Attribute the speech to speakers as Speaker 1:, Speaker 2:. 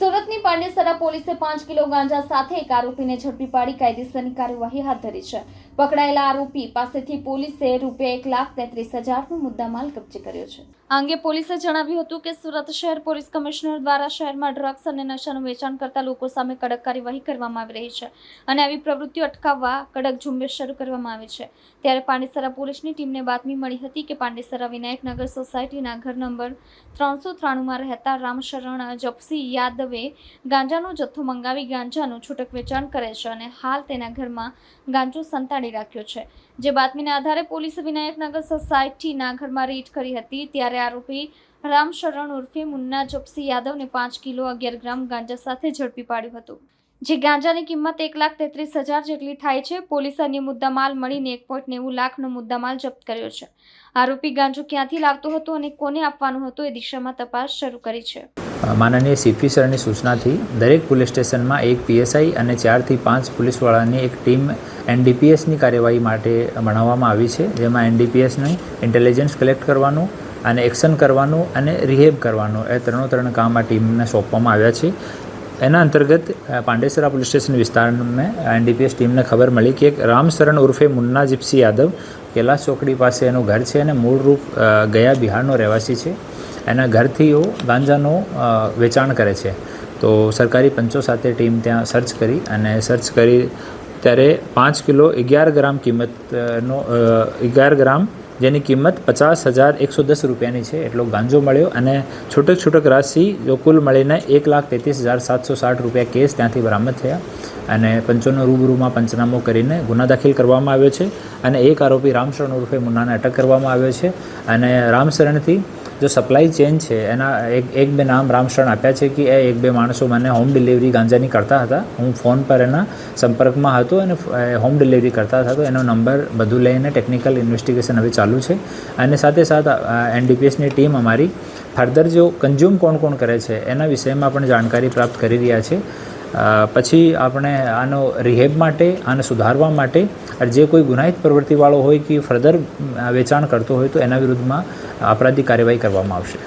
Speaker 1: પાંડેસરા પોલીસે પાંચ કિલો ગાંજા સાથે એક આરોપીને ઝડપી પાડી કાયદેસરની કાર્યવાહી હાથ ધરી છે. પકડાયેલા આરોપી પાસેથી પોલીસે રૂપિયા એક લાખ તેત્રીસ હજારનો મુદ્દામાલ કબજે કર્યો છે. આ અંગે પોલીસે જણાવ્યું હતું કે સુરત શહેર પોલીસ કમિશનર દ્વારા શહેરમાં ડ્રગ્સ અને નશાનું વેચાણ કરતા લોકો સામે કડક કાર્યવાહી કરવામાં આવી રહી છે અને આવી પ્રવૃત્તિઓ અટકાવવા કડક ઝુંબેશ શરૂ કરવામાં આવી છે. ત્યારે પાંડેસરા પોલીસની ટીમને બાતમી મળી હતી કે પાંડેસરા વિનાયકનગર સોસાયટીના ઘર નંબર ત્રણસો ત્રાણુંમાં રહેતા રામશરણ જપસી યાદવે ગાંજાનો જથ્થો મંગાવી ગાંજાનું છૂટક વેચાણ કરે છે અને હાલ તેના ઘરમાં ગાંજો સંતાડી રાખ્યો છે. જે બાતમીના આધારે પોલીસે વિનાયકનગર સોસાયટીના ઘરમાં રેડ કરી હતી ત્યારે આરોપી રામશરણ ઉર્ફે મુન્ના જપસી યાદવને પાંચ કિલો અગિયાર ગ્રામ ગાંજા સાથે ઝડપી પાડ્યું હતું. જે ગાંજાની કિંમત એક લાખ તેત્રીસ હજાર જેટલી થાય છે, પોલીસે અન્ય મુદ્દામાલ મળીને એક પોઈન્ટ નેવું લાખનો મુદ્દામાલ જપ્ત કર્યો છે. આરોપી ગાંજો ક્યાંથી લાવતો હતો અને કોને આપવાનો હતો એ દિશામાં તપાસ શરૂ કરી છે.
Speaker 2: માનનીય સીપી સરની સૂચનાથી દરેક પોલીસ સ્ટેશનમાં એક પીએસઆઈ અને ચારથી પાંચ પોલીસવાળાની એક ટીમ એનડીપીએસની કાર્યવાહી માટે બનાવવામાં આવી છે, જેમાં એનડીપીએસની ઇન્ટેલિજન્સ કલેક્ટ કરવાનું અને એક્શન કરવાનું અને રિહેબ કરવાનું એ ત્રણો ત્રણ કામ આ ટીમને સોંપવામાં આવ્યા છે. એના અંતર્ગત પાંડેસરા પોલીસ સ્ટેશન વિસ્તારમાં એનડીપીએસ ટીમને ખબર મળી કે એક રામશરણ ઉર્ફે મુન્ના જીપ્સી યાદવ કેલાસ ચોકડી પાસે એનું ઘર છે અને મૂળ રૂપ ગયા બિહારનો રહેવાસી છે. એના ઘરથી એ ગાંજાનો વેચાણ કરે છે. તો સરકારી પંચો સાથે ટીમ ત્યાં સર્ચ કરી અને સર્ચ કરી ત્યારે પાંચ કિલો અગિયાર ગ્રામ કિંમતનો અગિયાર ગ્રામ જેની કિંમત પચાસ હજાર એકસો દસ રૂપિયાની છે, એટલો ગાંજો મળ્યો અને છૂટક છૂટક રાશિ જો કુલ મળીને એક લાખ તેત્રીસ હજાર સાતસો સાઠ રૂપિયા કેસ ત્યાંથી બરામદ થયા. અને પંચોનો રૂબરૂમાં પંચનામો કરીને ગુના દાખલ કરવામાં આવ્યો છે અને એક આરોપી રામશરણ ઉર્ફે મુન્નાને અટક કરવામાં આવ્યો છે. અને રામશરણથી જો સપ્લાય ચેન છે, એના એક એક બે નામ રામશરણ આપ્યા છે કે એ એક બે માણસો મને હોમ ડિલિવરી ગાંજાની કરતા હતા. હું ફોન પર એના સંપર્કમાં હતો અને હોમ ડિલિવરી કરતા હતા. તો એનો નંબર બધું લઈને ટેકનિકલ ઇન્વેસ્ટિગેશન હવે ચાલુ છે. અને સાથે સાથ એનડીપીએસની ટીમ અમારી ફર્ધર જો કન્ઝ્યુમ કોણ કોણ કરે છે, એના વિષયમાં પણ જાણકારી પ્રાપ્ત કરી રહ્યા છે. પછી આપણે આનો રિહેબ માટે, આને સુધારવા માટે જે કોઈ ગુનાહિત પ્રવૃત્તિવાળો હોય કે ફર્ધર વેચાણ કરતો હોય તો એના વિરુદ્ધમાં અપરાધિક કાર્યવાહી કરવામાં આવશે.